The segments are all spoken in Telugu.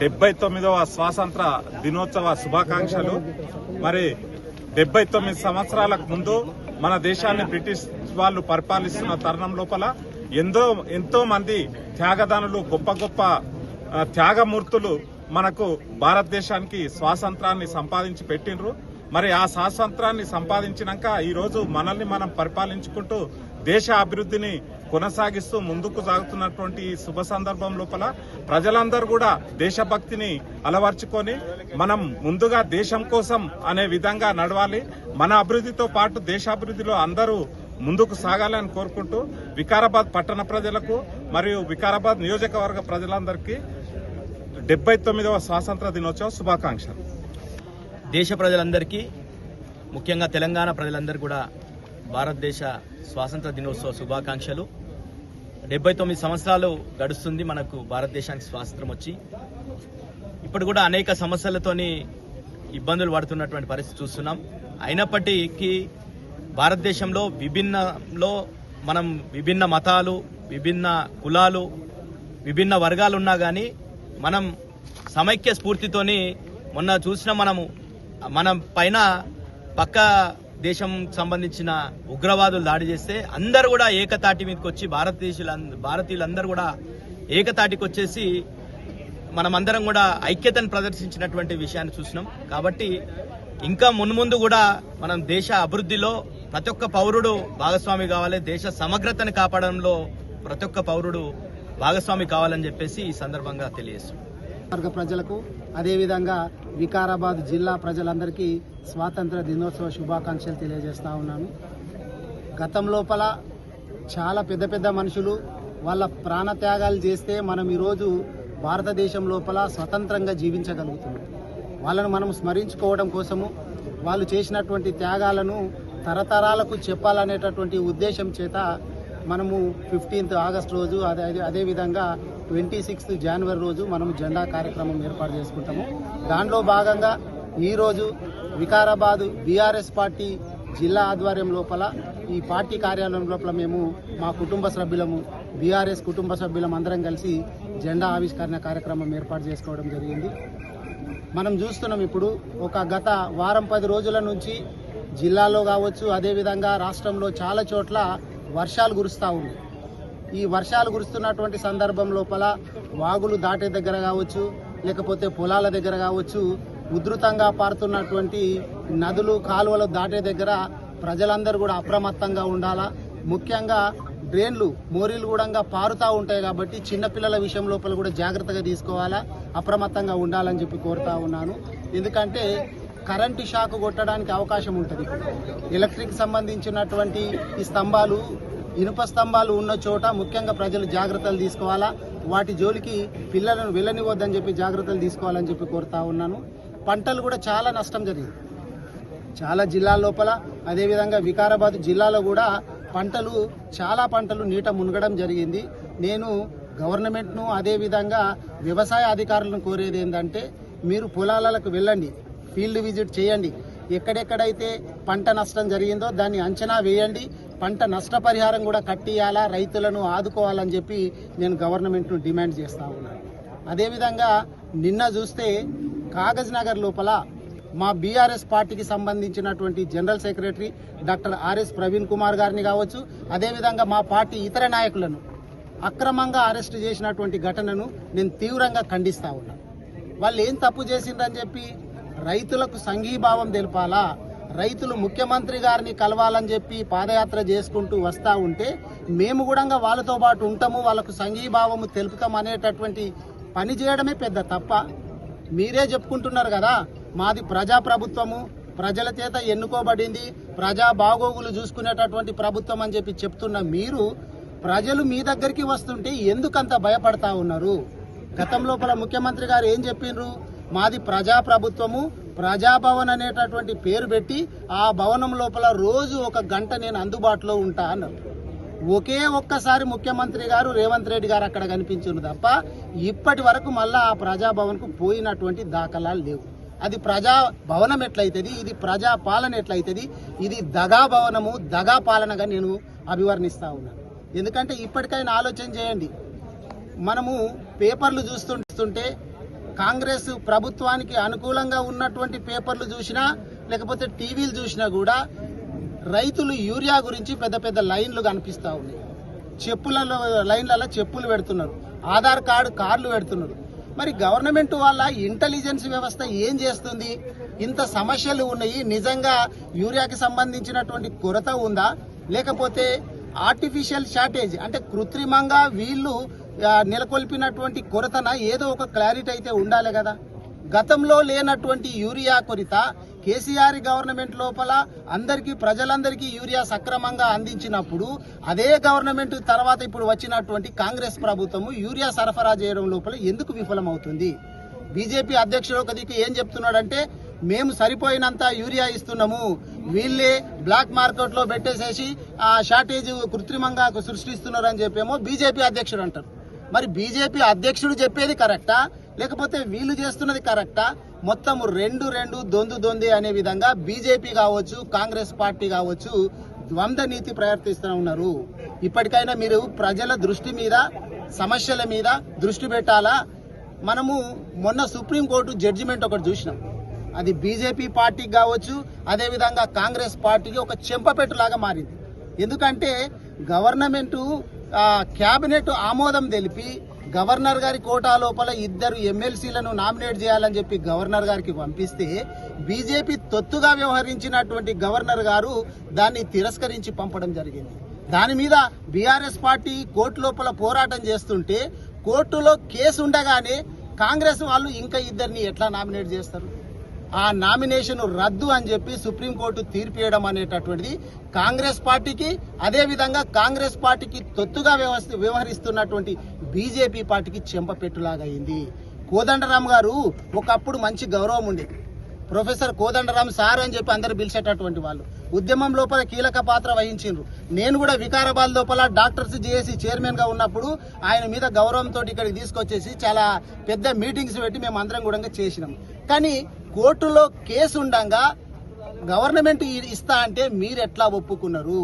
డెబ్బై తొమ్మిదవ స్వాతంత్ర దినోత్సవ శుభాకాంక్షలు. మరి డెబ్బై తొమ్మిది సంవత్సరాలకు ముందు మన దేశాన్ని బ్రిటిష్ వాళ్ళు పరిపాలిస్తున్న తరుణం లోపల ఎంతో ఎంతో మంది త్యాగదానులు గొప్ప గొప్ప త్యాగమూర్తులు మనకు భారతదేశానికి స్వాతంత్రాన్ని సంపాదించి పెట్టినరు మరి ఆ స్వాతంత్రాన్ని సంపాదించినాక ఈరోజు మనల్ని మనం పరిపాలించుకుంటూ దేశ అభివృద్ధిని కొనసాగిస్తూ ముందుకు సాగుతున్నటువంటి ఈ శుభ సందర్భం లోపల ప్రజలందరూ కూడా దేశభక్తిని అలవర్చుకొని మనం ముందుగా దేశం కోసం అనే విధంగా నడవాలి. మన అభివృద్ధితో పాటు దేశాభివృద్ధిలో అందరూ ముందుకు సాగాలని కోరుకుంటూ వికారాబాద్ పట్టణ ప్రజలకు మరియు వికారాబాద్ నియోజకవర్గ ప్రజలందరికీ డెబ్బై తొమ్మిదవ స్వాతంత్ర దినోత్సవ శుభాకాంక్షలు. దేశ ప్రజలందరికీ ముఖ్యంగా తెలంగాణ ప్రజలందరూ కూడా భారతదేశ స్వాతంత్ర దినోత్సవ శుభాకాంక్షలు. డెబ్బై తొమ్మిది సంవత్సరాలు గడుస్తుంది మనకు భారతదేశానికి స్వాతంత్రం వచ్చి. ఇప్పుడు కూడా అనేక సమస్యలతోని ఇబ్బందులు పడుతున్నటువంటి పరిస్థితి చూస్తున్నాం. అయినప్పటికీ భారతదేశంలో విభిన్నలో మనం విభిన్న మతాలు విభిన్న కులాలు విభిన్న వర్గాలు ఉన్నా కానీ మనం సమైక్య స్ఫూర్తితోని మొన్న చూసిన మనము మన పైన పక్క దేశం సంబంధించిన ఉగ్రవాదులు దాడి చేస్తే అందరూ కూడా ఏకతాటి మీదకి వచ్చి భారతదేశీయులు భారతీయులందరూ కూడా ఏకతాటికి వచ్చేసి మనమందరం కూడా ఐక్యతను ప్రదర్శించినటువంటి విషయాన్ని చూసినాం. కాబట్టి ఇంకా మున్ముందు కూడా మనం దేశ అభివృద్ధిలో ప్రతి ఒక్క పౌరుడు భాగస్వామి కావాలి. దేశ సమగ్రతను కాపాడంలో ప్రతి ఒక్క పౌరుడు భాగస్వామి కావాలని చెప్పేసి ఈ సందర్భంగా తెలియజేస్తున్నాం. వర్గ ప్రజలకు అదేవిధంగా వికారాబాద్ జిల్లా ప్రజలందరికీ స్వాతంత్ర దినోత్సవ శుభాకాంక్షలు తెలియజేస్తూ ఉన్నాను. గతం లోపల చాలా పెద్ద పెద్ద మనుషులు వాళ్ళ ప్రాణత్యాగాలు చేస్తే మనం ఈరోజు భారతదేశం లోపల స్వతంత్రంగా జీవించగలుగుతున్నాం. వాళ్ళను మనం స్మరించుకోవడం కోసము వాళ్ళు చేసినటువంటి త్యాగాలను తరతరాలకు చెప్పాలనేటటువంటి ఉద్దేశం చేత మనము ఫిఫ్టీన్త్ ఆగస్ట్ రోజు అదే అదే అదేవిధంగా ట్వంటీ సిక్స్త్ జనవరి రోజు మనం జెండా కార్యక్రమం ఏర్పాటు చేసుకుంటాము. దానిలో భాగంగా ఈరోజు వికారాబాద్ బీఆర్ఎస్ పార్టీ జిల్లా ఆధ్వర్యం లోపల ఈ పార్టీ కార్యాలయం లోపల మేము మా కుటుంబ సభ్యులము బీఆర్ఎస్ కుటుంబ సభ్యులం అందరం కలిసి జెండా ఆవిష్కరణ కార్యక్రమం ఏర్పాటు చేసుకోవడం జరిగింది. మనం చూస్తున్నాం ఇప్పుడు ఒక గత వారం పది రోజుల నుంచి జిల్లాలో కావచ్చు అదేవిధంగా రాష్ట్రంలో చాలా చోట్ల వర్షాలు కురుస్తూ ఉన్నాయి. ఈ వర్షాలు కురుస్తున్నటువంటి సందర్భం లోపల వాగులు దాటే దగ్గర కావచ్చు లేకపోతే పొలాల దగ్గర కావచ్చు ఉధృతంగా పారుతున్నటువంటి నదులు కాలువలు దాటే దగ్గర ప్రజలందరూ కూడా అప్రమత్తంగా ఉండాలా? ముఖ్యంగా డ్రైన్లు మోరీలు కూడా పారుతూ ఉంటాయి కాబట్టి చిన్నపిల్లల విషయం లోపల కూడా జాగ్రత్తగా తీసుకోవాలా? అప్రమత్తంగా ఉండాలని చెప్పి కోరుతా ఉన్నాను. ఎందుకంటే కరెంటు షాక్ కొట్టడానికి అవకాశం ఉంటుంది. ఎలక్ట్రిక్ సంబంధించినటువంటి ఈ స్తంభాలు ఇనుప స్తంభాలు ఉన్న చోట ముఖ్యంగా ప్రజలు జాగ్రత్తలు తీసుకోవాలా? వాటి జోలికి పిల్లలను వెళ్ళనివద్దని చెప్పి జాగ్రత్తలు తీసుకోవాలని చెప్పి కోరుతా ఉన్నాను. పంటలు కూడా చాలా నష్టం జరిగింది. చాలా జిల్లాల లోపల అదేవిధంగా వికారాబాద్ జిల్లాలో కూడా పంటలు చాలా పంటలు నీట మునగడం జరిగింది. నేను గవర్నమెంట్ను అదేవిధంగా వ్యవసాయ అధికారులను కోరేది ఏంటంటే మీరు పొలాలకు వెళ్ళండి ఫీల్డ్ విజిట్ చేయండి. ఎక్కడెక్కడైతే పంట నష్టం జరిగిందో దాన్ని అంచనా వేయండి. పంట నష్టపరిహారం కూడా కట్టియాలా రైతులను ఆదుకోవాలని చెప్పి నేను గవర్నమెంట్ను డిమాండ్ చేస్తా ఉన్నాను అదేవిధంగా నిన్న చూస్తే కాగజ్ నగర్ లోపల మా బీఆర్ఎస్ పార్టీకి సంబంధించినటువంటి general secretary doctor RS Praveen Kumar గారిని కావచ్చు అదేవిధంగా మా పార్టీ ఇతర నాయకులను అక్రమంగా అరెస్ట్ చేసినటువంటి ఘటనను నేను తీవ్రంగా ఖండిస్తా ఉన్నాను వాళ్ళు ఏం తప్పు చేసిండ్రని చెప్పి రైతులకు సంఘీభావం తెలపాలా? రైతులు ముఖ్యమంత్రి గారిని కలవాలని చెప్పి పాదయాత్ర చేసుకుంటూ వస్తూ ఉంటే మేము కూడా వాళ్ళతో పాటు ఉంటాము వాళ్ళకు సంఘీభావము తెలుపుతాం అనేటటువంటి పని చేయడమే పెద్ద తప్ప మీరే చెప్పుకుంటున్నారు కదా. మాది ప్రజా ప్రభుత్వము ప్రజల చేత ఎన్నుకోబడింది ప్రజా బాగోగులు చూసుకునేటటువంటి ప్రభుత్వం అని చెప్పి చెప్తున్న మీరు ప్రజలు మీ దగ్గరికి వస్తుంటే ఎందుకంత భయపడతా ఉన్నారు? గతం లోపల ముఖ్యమంత్రి గారు ఏం చెప్పిండ్రు? మాది ప్రజా ప్రభుత్వము ప్రజాభవన్ అనేటటువంటి పేరు పెట్టి ఆ భవనం లోపల రోజు ఒక గంట నేను అందుబాటులో ఉంటా అన్నారు. ఒకే ఒక్కసారి ముఖ్యమంత్రి గారు రేవంత్ రెడ్డి గారు అక్కడ కనిపించారు తప్ప ఇప్పటి వరకు మళ్ళా ఆ ప్రజాభవన్కు పోయినటువంటి దాఖలాలు లేవు. అది ప్రజా భవనం ఎట్లయితుంది? ఇది ప్రజా పాలన ఎట్లయితుంది? ఇది దగా భవనము దగా పాలనగా నేను అభివర్ణిస్తూ ఉన్నాను ఎందుకంటే ఇప్పటికైనా ఆలోచన చేయండి. మనము పేపర్లు చూస్తుంటే కాంగ్రెస్ ప్రభుత్వానికి అనుకూలంగా ఉన్నటువంటి పేపర్లు చూసినా లేకపోతే టీవీలు చూసినా కూడా రైతులు యూరియా గురించి పెద్ద పెద్ద లైన్లు కనిపిస్తూ ఉన్నాయి. చెప్పులలో లైన్లలో చెప్పులు పెడుతున్నారు. ఆధార్ కార్డు కార్లు పెడుతున్నారు. మరి గవర్నమెంట్ వాళ్ళ ఇంటెలిజెన్స్ వ్యవస్థ ఏం చేస్తుంది? ఇంత సమస్యలు ఉన్నాయి. నిజంగా యూరియాకి సంబంధించినటువంటి కొరత ఉందా? లేకపోతే ఆర్టిఫిషియల్ షార్టేజ్ అంటే కృత్రిమంగా వీళ్ళు నెలకొల్పినటువంటి కొరతన ఏదో ఒక క్లారిటీ అయితే ఉండాలి కదా. గతంలో లేనటువంటి యూరియా కొరిత కేసీఆర్ గవర్నమెంట్ లోపల అందరికీ ప్రజలందరికీ యూరియా సక్రమంగా అందించినప్పుడు అదే గవర్నమెంట్ తర్వాత ఇప్పుడు వచ్చినటువంటి కాంగ్రెస్ ప్రభుత్వము యూరియా సరఫరా చేయడం లోపల ఎందుకు విఫలమవుతుంది? బీజేపీ అధ్యక్షుడు ఒక దిక్కు ఏం చెప్తున్నాడంటే మేము సరిపోయినంత యూరియా ఇస్తున్నాము. వీళ్ళే బ్లాక్ మార్కెట్లో పెట్టేసేసి ఆ షార్టేజ్ కృత్రిమంగా సృష్టిస్తున్నారని చెప్పేమో బీజేపీ అధ్యక్షుడు అంటారు. మరి బీజేపీ అధ్యక్షుడు చెప్పేది కరెక్టా? లేకపోతే వీళ్ళు చేస్తున్నది కరెక్టా? మొత్తం రెండు రెండు దొందు దొంది అనే విధంగా బీజేపీ కావచ్చు కాంగ్రెస్ పార్టీ కావచ్చు ద్వంద్వ నీతి ప్రవర్తిస్తూ ఉన్నారు. ఇప్పటికైనా మీరు ప్రజల దృష్టి మీద సమస్యల మీద దృష్టి పెట్టాలా? మనము మొన్న సుప్రీంకోర్టు జడ్జిమెంట్ ఒకటి చూసినాం. అది బీజేపీ పార్టీకి కావచ్చు అదేవిధంగా కాంగ్రెస్ పార్టీకి ఒక చెంపపెట్టులాగా మారింది. ఎందుకంటే గవర్నమెంటు క్యాబినెట్ ఆమోదం తెలిపి గవర్నర్ గారి కోటా లోపల ఇద్దరు ఎమ్మెల్సీలను నామినేట్ చేయాలని చెప్పి గవర్నర్ గారికి పంపిస్తే బీజేపీ తొత్తుగా వ్యవహరించినటువంటి గవర్నర్ గారు దాన్ని తిరస్కరించి పంపడం జరిగింది. దాని మీద బీఆర్ఎస్ పార్టీ కోర్టు లోపల పోరాటం చేస్తుంటే కోర్టులో కేసు ఉండగానే కాంగ్రెస్ వాళ్ళు ఇంకా ఇద్దరిని ఎట్లా నామినేట్ చేస్తారు? ఆ నామినేషన్ రద్దు అని చెప్పి సుప్రీంకోర్టు తీర్పు ఇవ్వడం అనేటటువంటిది కాంగ్రెస్ పార్టీకి అదేవిధంగా కాంగ్రెస్ పార్టీకి తొత్తుగా వ్యవస్థ వ్యవహరిస్తున్నటువంటి బీజేపీ పార్టీకి చెంపపెట్టులాగా అయింది. కోదండరామ్ గారు ఒకప్పుడు మంచి గౌరవం ఉండేది ప్రొఫెసర్ కోదండరామ్ సార్ అని చెప్పి అందరు పిలిచేటటువంటి వాళ్ళు. ఉద్యమం లోపల కీలక పాత్ర వహించిండ్రు. నేను కూడా వికారాబాద్ లోపల డాక్టర్స్ జేఏసీ చైర్మన్గా ఉన్నప్పుడు ఆయన మీద గౌరవంతో ఇక్కడికి తీసుకొచ్చేసి చాలా పెద్ద మీటింగ్స్ పెట్టి మేము అందరం కూడా చేసినాం. కానీ కోర్టులో కేసు ఉండంగా గవర్నమెంట్ ఇస్తా అంటే మీరు ఎట్లా ఒప్పుకున్నారు?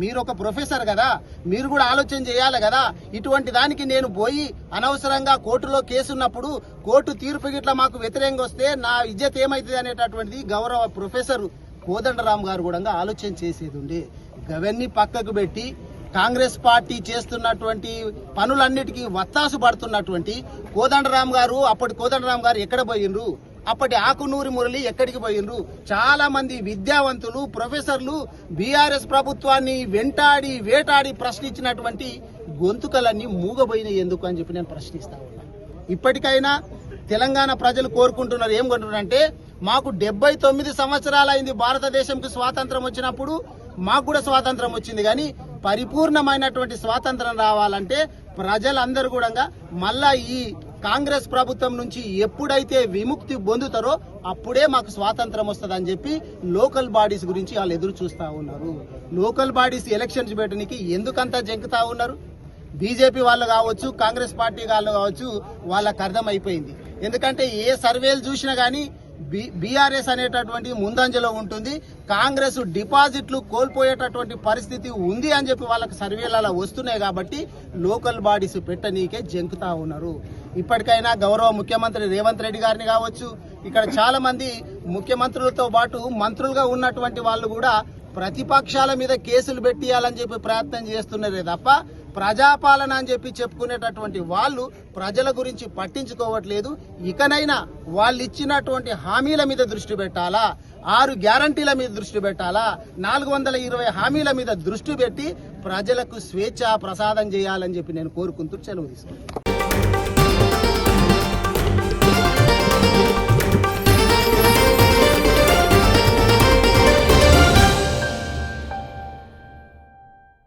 మీరు ఒక ప్రొఫెసర్ కదా మీరు కూడా ఆలోచన చేయాలి కదా. ఇటువంటి దానికి నేను పోయి అనవసరంగా కోర్టులో కేసు ఉన్నప్పుడు కోర్టు తీర్పు గిట్ల మాకు వ్యతిరేకంగా వస్తే నా ఇజ్జత్ ఏమైతుంది అనేటటువంటిది గౌరవ ప్రొఫెసర్ కోదండరామ్ గారు కూడా ఆలోచన చేసేది ఉండే. గవన్నీ పక్కకు పెట్టి కాంగ్రెస్ పార్టీ చేస్తున్నటువంటి పనులన్నిటికీ వత్తాసు పడుతున్నటువంటి కోదండరామ్ గారు అప్పటి కోదండరామ్ గారు ఎక్కడ పోయిండ్రు? అప్పటి ఆకునూరి మురళి ఎక్కడికి పోయిండ్రు? చాలా మంది విద్యావంతులు ప్రొఫెసర్లు బీఆర్ఎస్ ప్రభుత్వాన్ని వెంటాడి వేటాడి ప్రశ్నించినటువంటి గొంతుకలన్నీ మూగబోయినాయి ఎందుకు అని చెప్పి నేను ప్రశ్నిస్తా ఇప్పటికైనా తెలంగాణ ప్రజలు కోరుకుంటున్నారు ఏం కొంటున్నారంటే మాకు డెబ్బై తొమ్మిది సంవత్సరాలైంది భారతదేశంకి స్వాతంత్రం వచ్చినప్పుడు మాకు కూడా స్వాతంత్రం వచ్చింది కానీ పరిపూర్ణమైనటువంటి స్వాతంత్రం రావాలంటే ప్రజలందరూ కూడా మళ్ళా ఈ కాంగ్రెస్ ప్రభుత్వం నుంచి ఎప్పుడైతే విముక్తి పొందుతారో అప్పుడే మాకు స్వాతంత్రం వస్తుందని చెప్పి లోకల్ బాడీస్ గురించి వాళ్ళు ఎదురు చూస్తూ ఉన్నారు. లోకల్ బాడీస్ ఎలక్షన్స్ పెట్టడానికి ఎందుకంత జంకుతా ఉన్నారు? బీజేపీ వాళ్ళు కావచ్చు కాంగ్రెస్ పార్టీ వాళ్ళు కావచ్చు వాళ్ళకి అర్థమైపోయింది. ఎందుకంటే ఏ సర్వేలు చూసినా కానీ బీఆర్ఎస్ అనేటటువంటి ముందంజలో ఉంటుంది. కాంగ్రెస్ డిపాజిట్లు కోల్పోయేటటువంటి పరిస్థితి ఉంది అని చెప్పి వాళ్ళకి సర్వేలు అలా వస్తున్నాయి కాబట్టి లోకల్ బాడీస్ పెట్టనీకే జంకుతా ఉన్నారు. ఇప్పటికైనా గౌరవ ముఖ్యమంత్రి రేవంత్ రెడ్డి గారిని కావచ్చు ఇక్కడ చాలా మంది ముఖ్యమంత్రులతో పాటు మంత్రులుగా ఉన్నటువంటి వాళ్ళు కూడా ప్రతిపక్షాల మీద కేసులు పెట్టియాలని చెప్పి ప్రయత్నం చేస్తున్నారే తప్ప ప్రజాపాలన అని చెప్పి చెప్పుకునేటటువంటి వాళ్ళు ప్రజల గురించి పట్టించుకోవట్లేదు. ఇకనైనా వాళ్ళు ఇచ్చినటువంటి హామీల మీద దృష్టి పెట్టాలా? ఆరు గ్యారంటీల మీద దృష్టి పెట్టాలా? నాలుగు వందల ఇరవై హామీల మీద దృష్టి పెట్టి ప్రజలకు స్వేచ్ఛ ప్రసాదం చేయాలని చెప్పి నేను కోరుకుంటూ సెలవు తీసుకున్నాను